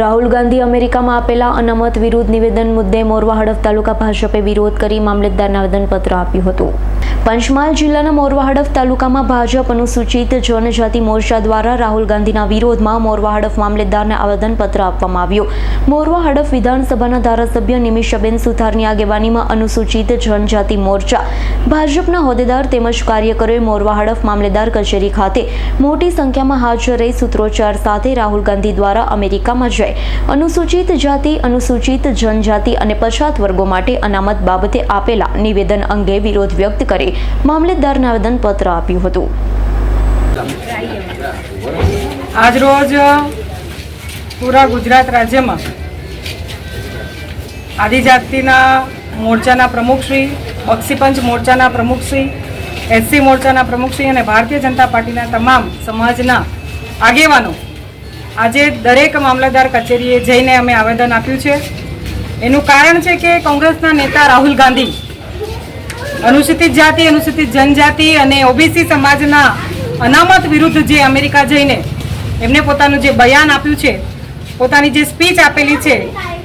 રાહુલ ગાંધી અમેરિકામાં આપેલા અનામત વિરુદ્ધ નિવેદન મુદ્દે મોરવા હડફ તાલુકા ભાજપે વિરોધ કરી મામલતદારને આવેદનપત્ર આપ્યું હતું. પંચમહાલ જિલ્લાના મોરવા હડફ તાલુકામાં ભાજપ અનુસૂચિત જનજાતિ મોરચા દ્વારા રાહુલ ગાંધીના વિરોધમાં મોરવા હડફ મામલતદારને આવેદનપત્ર આપવામાં આવ્યું. મોરવા હડફ વિધાનસભાના ધારાસભ્ય નિમિષાબેન સુથારની આગેવાનીમાં અનુસૂચિત જનજાતિ મોરચા. ભાજપના હોદ્દેદાર તેમજ કાર્યકરોએ મોરવા હડફ મામલેદાર કચેરી ખાતે મોટી સંખ્યામાં હાજર રહી સૂત્રોચ્ચાર સાથે રાહુલ ગાંધી દ્વારા અમેરિકામાં જઈ અનુસૂચિત જાતિ, અનુસૂચિત જનજાતિ અને પછાત વર્ગો માટે અનામત બાબતે આપેલા નિવેદન અંગે વિરોધ વ્યક્ત કરી મામલેદારને આવેદનપત્ર આપ્યું હતું. આજરોજ પૂરા ગુજરાત રાજ્યમાં આદિજાતિના મોરચાના પ્રમુખશ્રી બક્ષીપંચ મોરચાના પ્રમુખશ્રી એસસી મોરચાના પ્રમુખશ્રી અને ભારતીય જનતા પાર્ટીના તમામ સમાજના આગેવાનો આજે દરેક મામલતદાર કચેરીએ જઈને અમે આવેદન આપ્યું છે. એનું કારણ છે કે કોંગ્રેસના નેતા રાહુલ ગાંધી, અનુસૂચિત જાતિ, અનુસૂચિત જનજાતિ અને ઓબીસી સમાજના અનામત વિરુદ્ધ જે અમેરિકા જઈને એમને પોતાનું જે બયાન આપ્યું છે, પોતાની જે સ્પીચ આપેલી છે,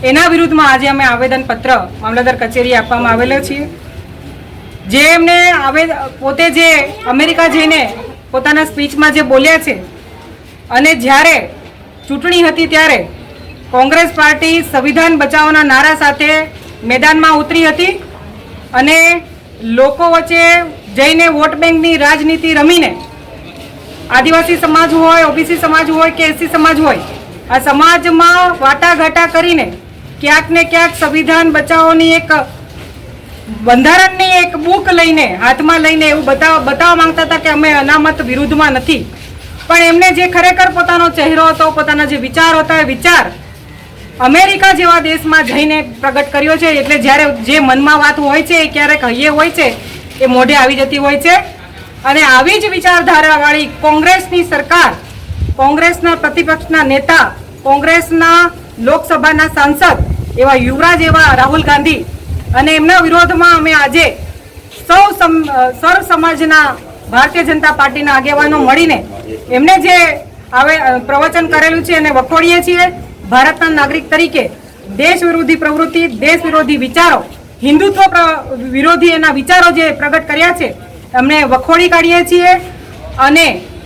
એના વિરુદ્ધમાં આજે અમે આવેદનપત્ર મામલતદાર કચેરી આપવામાં આવેલો છીએ. જે એમને આવે, પોતે જે અમેરિકા જઈને પોતાના સ્પીચમાં જે બોલ્યા છે અને જ્યારે ચૂંટણી હતી ત્યારે કોંગ્રેસ પાર્ટી સંવિધાન બચાવોના નારા સાથે મેદાનમાં ઉતરી હતી અને લોકો વચ્ચે જઈને વોટ બેંકની રાજનીતિ રમીને આદિવાસી સમાજ હોય, ઓબીસી સમાજ હોય કે એસસી સમાજ હોય, આ સમાજમાં વાટાઘાટા કરીને ક્યાંક ને ક્યાંક સંવિધાન બચાવોની એક બંધારણની એક બુક લઈને, હાથમાં લઈને એવું બતાવ, બતાવવા માંગતા હતા કે અમે અનામત વિરુદ્ધમાં નથી. પણ એમને જે ખરેખર પોતાનો ચહેરો હતો, પોતાના જે વિચાર હતા, એ વિચાર અમેરિકા જેવા દેશમાં જઈને પ્રગટ કર્યો છે. એટલે જ્યારે જે મનમાં વાત હોય છે, એ ક્યારેક હૈયે હોય છે, એ મોઢે આવી જતી હોય છે. અને આવી જ વિચારધારાવાળી કોંગ્રેસની સરકાર, કોંગ્રેસના પ્રતિપક્ષના નેતા, કોંગ્રેસના લોકસભાના સાંસદ એવા યુવરાજ, એવા રાહુલ ગાંધી અને એમના વિરોધમાં અમે આજે સૌ સર્વ સમાજના ભારતીય જનતા પાર્ટીના આગેવાનો મળીને એમને જે આવે પ્રવચન કરેલું છે એને વખોડીએ છીએ. ભારતના નાગરિક તરીકે દેશ વિરોધી પ્રવૃત્તિ, દેશ વિરોધી વિચારો, હિન્દુત્વ વિરોધી એના વિચારો જે પ્રગટ કર્યા છે, એમને વખોડી કાઢીએ છીએ અને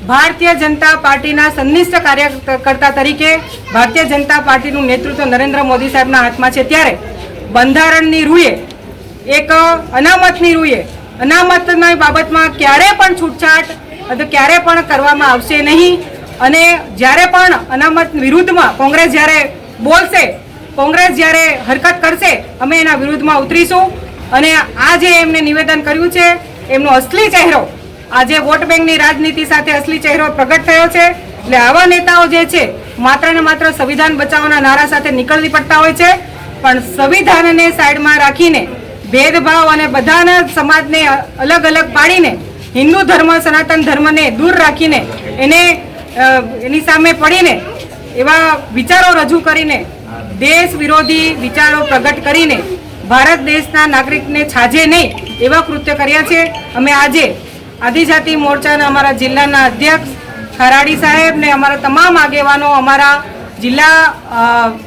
ભારતીય જનતા પાર્ટીના સંનિષ્ઠ કાર્યકર્તા તરીકે ભારતીય જનતા પાર્ટીનું નેતૃત્વ નરેન્દ્ર મોદી સાહેબના હાથમાં છે. ત્યારે બંધારણની રૂએ, એક અનામતની રૂએ, અનામતની બાબતમાં ક્યારે પણ છૂટછાટ અથવા ક્યારે પણ કરવામાં આવશે નહીં. અને જ્યારે પણ અનામત વિરુદ્ધમાં કોંગ્રેસ જ્યારે બોલશે, કોંગ્રેસ જ્યારે હરકત કરશે, અમે એના વિરુદ્ધમાં ઉતરીશું. અને આ જે એમને નિવેદન કર્યું છે, એમનો અસલી ચહેરો આજે વોટ બેંકની રાજનીતિ સાથે અસલી ચહેરો પ્રગટ થયો છે, એટલે આવા નેતાઓ જે છે, માત્ર ને માત્ર સંવિધાન બચાવવાના નારા સાથે નીકળવી પડતા હોય છે. પણ સંવિધાનને સાઈડમાં રાખીને ભેદભાવ અને બધાના સમાજને અલગ અલગ પાડીને હિન્દુ ધર્મ, સનાતન ધર્મને દૂર રાખીને એને એની સામે પડીને એવા વિચારો રજૂ કરીને, દેશ વિરોધી વિચારો પ્રગટ કરીને ભારત દેશના નાગરિકને છાજે નહીં એવા કૃત્ય કર્યા છે. અમે આજે આદિજાતિ મોરચાના અમારા જિલ્લાના અધ્યક્ષ ખરાડી સાહેબ ને અમારા તમામ આગેવાનો, અમારા જિલ્લા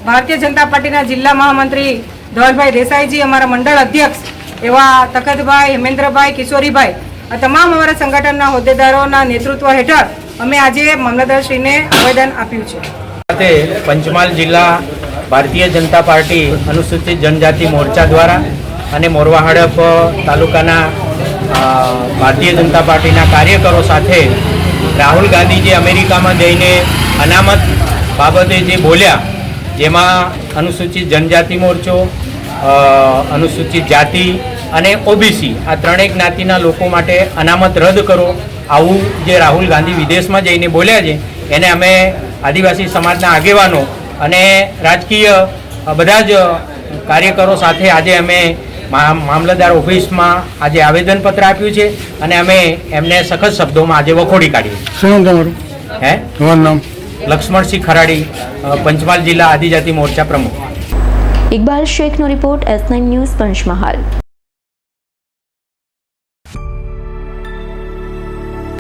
ભારતીય જનતા પાર્ટીના જિલ્લા મહામંત્રી ધવલભાઈ દેસાઈજી, અમારા મંડળ અધ્યક્ષ એવા તખતભાઈ, હેમેન્દ્રભાઈ, કિશોરીભાઈ તમામ અમારા સંગઠનના હોદ્દેદારોના નેતૃત્વ હેઠળ અમે આજે મામલતદારશ્રીને આવેદન આપ્યું છે. સાથે પંચમહાલ જિલ્લા ભારતીય જનતા પાર્ટી અનુસૂચિત જનજાતિ મોરચા દ્વારા અને મોરવા હડપ તાલુકાના ભારતીય જનતા પાર્ટીના કાર્યકરો સાથે રાહુલ ગાંધી જે અમેરિકામાં જઈને અનામત બાબતે જે બોલ્યા, જેમાં અનુસૂચિત જનજાતિ મોરચો અનુસૂચિત જાતિ અને ઓબીસી આ ત્રણેય જ્ઞાતિના લોકો માટે અનામત રદ કરો. આવું જે રાહુલ ગાંધી વિદેશમાં જઈને બોલ્યા છે એને અમે આદિવાસી સમાજના આગેવાનો અને રાજકીય બધા જ કાર્યકરો સાથે આજે અમે મા- મામલતદાર ઓફિસમાં આજે આવેદનપત્ર આપ્યું છે અને અમે એમને સખત શબ્દોમાં આજે વખોડી કાઢી શું તમારું? હે? તમારું નામ? લક્ષ્મણસિંહ ખરાડી પંચમહાલ જિલ્લા આદિજાતિ મોરચા પ્રમુખ. Iqbal શેખનો report S nine news Panchmahal.